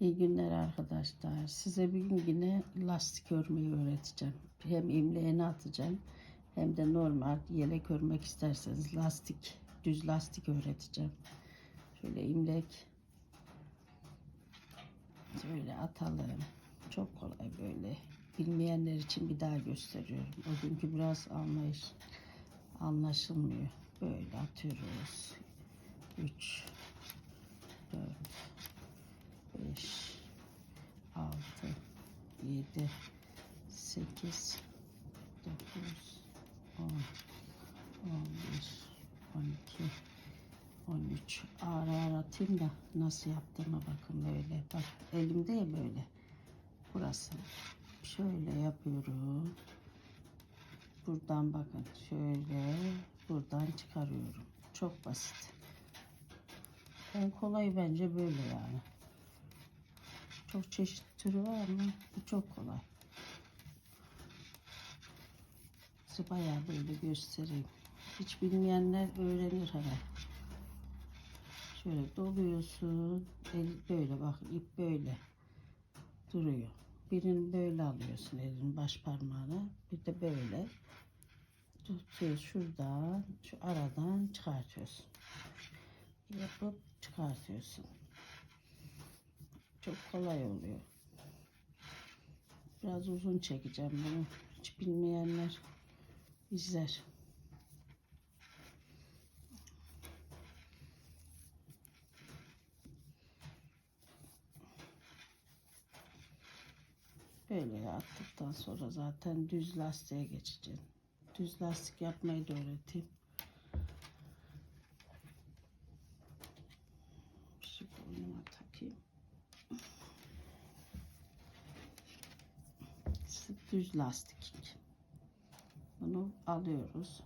İyi günler arkadaşlar. Size bugün yine lastik örmeyi öğreteceğim. Hem imleğini atacağım hem de normal yelek örmek isterseniz lastik, düz lastik öğreteceğim. Şöyle imlek şöyle atalım. Çok kolay böyle. Bilmeyenler için bir daha gösteriyorum. O günkü biraz anlayış anlaşılmıyor. Böyle atıyoruz. 3 4 5 6 7 8 9 10 11 12 13 ağır ağır atayım da nasıl yaptığıma bakın böyle. Bak elimde ya böyle. Burası. Şöyle yapıyorum. Buradan bakın şöyle buradan çıkarıyorum. Çok basit. En kolay bence böyle yani çok çeşit türü var ama bu çok kolay. Size bayağı böyle göstereyim. Hiç bilmeyenler öğrenir hele. Şöyle doluyorsun. El böyle bak ip böyle duruyor. Birini böyle alıyorsun elin baş parmağını. Bir de böyle tutuyor şuradan şu aradan çıkartıyorsun. Yapıp çıkartıyorsun. Çok kolay oluyor. Biraz uzun çekeceğim bunu. Hiç bilmeyenler izler. Böyle attıktan sonra zaten düz lastiğe geçeceğim. Düz lastik yapmayı da öğreteyim. Düz lastik. Bunu alıyoruz.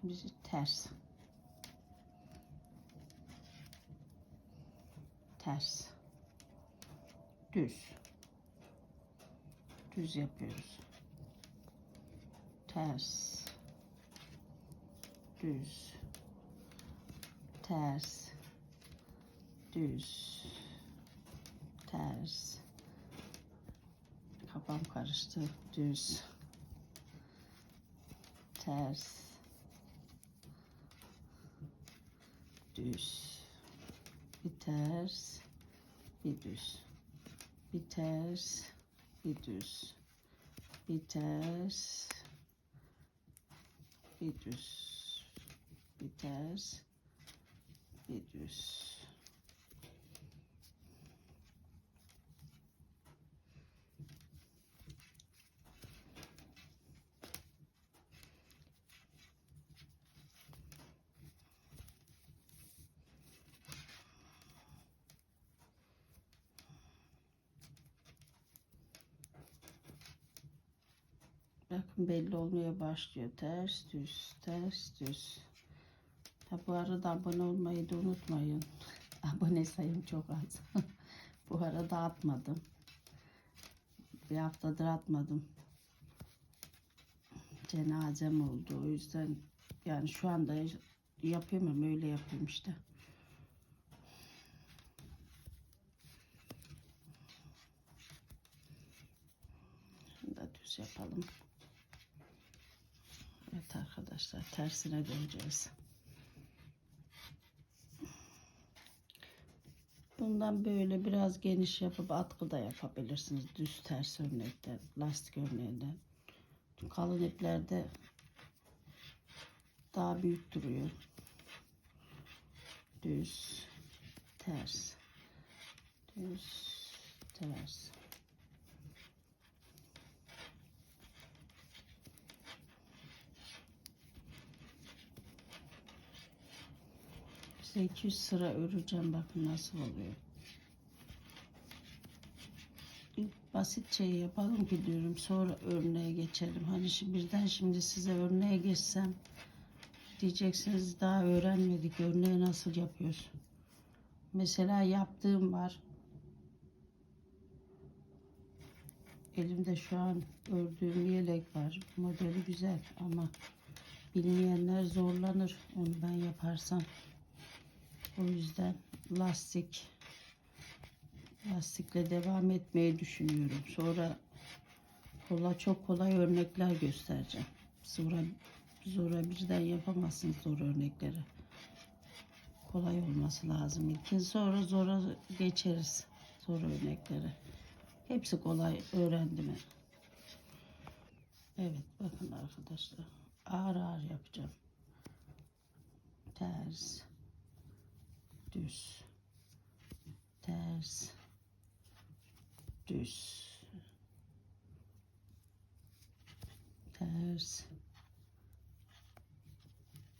Şimdi ters. Ters. Düz. Düz yapıyoruz. Ters. Düz. Ters. Düz. Ters. Kafam karıştı. Düz. Ters. Düz. Bir ters. Bir düz. Bir ters. Bir düz. Bir ters. Bir düz. Bir ters. Bir düz. Bakın belli olmaya başlıyor. Ters düz, ters düz. Ha, bu arada abone olmayı da unutmayın. Abone sayım çok az. bu arada atmadım. Bir haftadır atmadım. Cenazem oldu. O yüzden yani şu anda yapıyorum ama öyle yapıyorum işte. Da düz yapalım. Arkadaşlar tersine döneceğiz. Bundan böyle biraz geniş yapıp atkı da yapabilirsiniz. Düz ters örnekten, lastik örneğinden. Kalın iplerde daha büyük duruyor. Düz, ters, düz, ters. Size 200 sıra öreceğim bakın nasıl oluyor. İlk basitçe yapalım ki diyorum sonra örneğe geçelim. Hani şimdi birden şimdi size örneğe geçsem diyeceksiniz daha öğrenmedik örneği nasıl yapıyoruz. Mesela yaptığım var. Elimde şu an ördüğüm yelek var. Modeli güzel ama bilmeyenler zorlanır onu ben yaparsam. O yüzden lastik lastikle devam etmeyi düşünüyorum. Sonra kola çok kolay örnekler göstereceğim. Sonra zora birden yapamazsınız zor örnekleri. Kolay olması lazım. İlkin sonra zora geçeriz. Zor örnekleri. Hepsi kolay öğrendim. Evet bakın arkadaşlar. Ağır ağır yapacağım. Ters. Düz. Ters. Düz. Ters.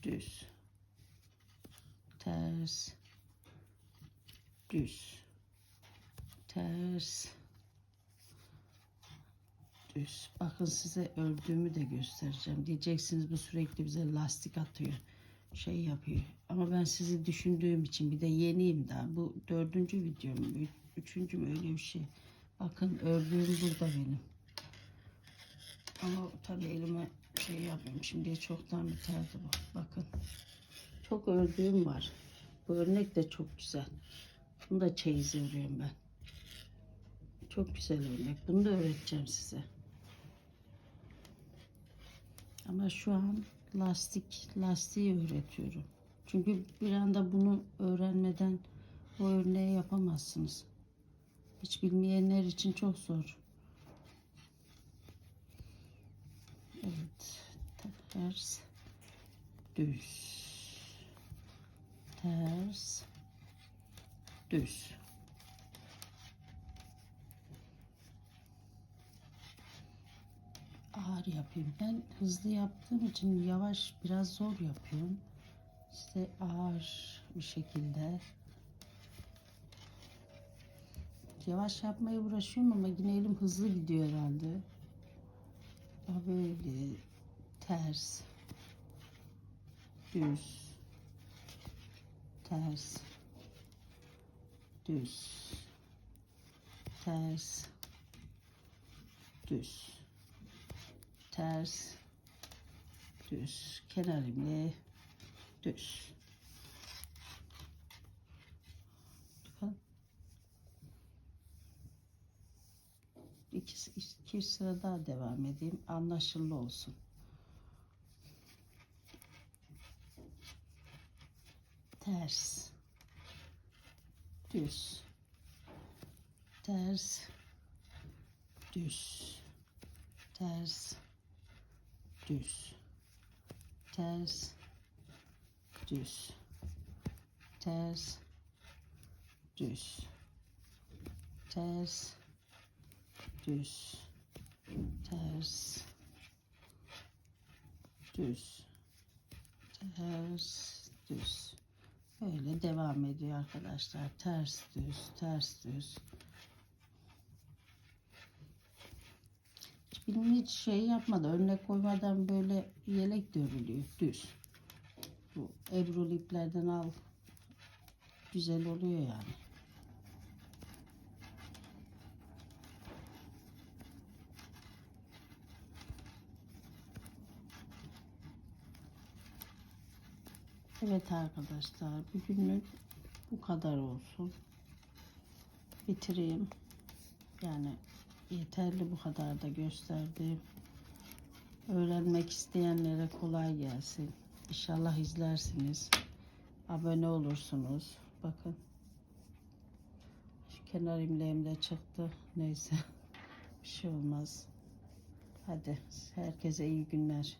Düz. Ters. Düz. Ters. Düz. Bakın size ördüğümü de göstereceğim. Diyeceksiniz bu sürekli bize lastik atıyor. Şey yapıyor. Ama ben sizi düşündüğüm için bir de yeniyim daha. Bu dördüncü videom. Üçüncü mü öyle bir şey. Bakın ördüğüm burada benim. Ama tabii elime şey yapıyorum. Şimdiye çoktan biterdi bu. Bakın. Çok ördüğüm var. Bu örnek de çok güzel. Bunu da çeyiz örüyorum ben. Çok güzel örnek. Bunu da öğreteceğim size. Ama şu an lastik lastiği öğretiyorum. Çünkü bir anda bunu öğrenmeden o örneği yapamazsınız. Hiç bilmeyenler için çok zor. Evet. Ters. Düz. Ters. Düz. Ağır yapayım. Ben hızlı yaptığım için yavaş biraz zor yapıyorum. İşte ağır bir şekilde. Yavaş yapmaya uğraşıyorum ama yine elim hızlı gidiyor herhalde. Daha böyle ters, düz, ters, düz, ters, düz, ters, düz, kenar düz. İki, iki sıra daha devam edeyim. Anlaşılır olsun. Ters. Düz. Ters. Düz. Ters. Düz. Ters. Düz. Ters. Düz. Ters düz ters düz ters düz böyle devam ediyor arkadaşlar ters düz ters düz bilmiyorum hiç şey yapmadı önüne koymadan böyle yelek de örülüyor düz bu ebrul iplerden al güzel oluyor yani Evet arkadaşlar bugünlük bu kadar olsun. Bitireyim. Yani yeterli bu kadar da gösterdim. Öğrenmek isteyenlere kolay gelsin. İnşallah izlersiniz. Abone olursunuz. Bakın. Şu kenar imleğim de çıktı. Neyse. Bir şey olmaz. Hadi herkese iyi günler.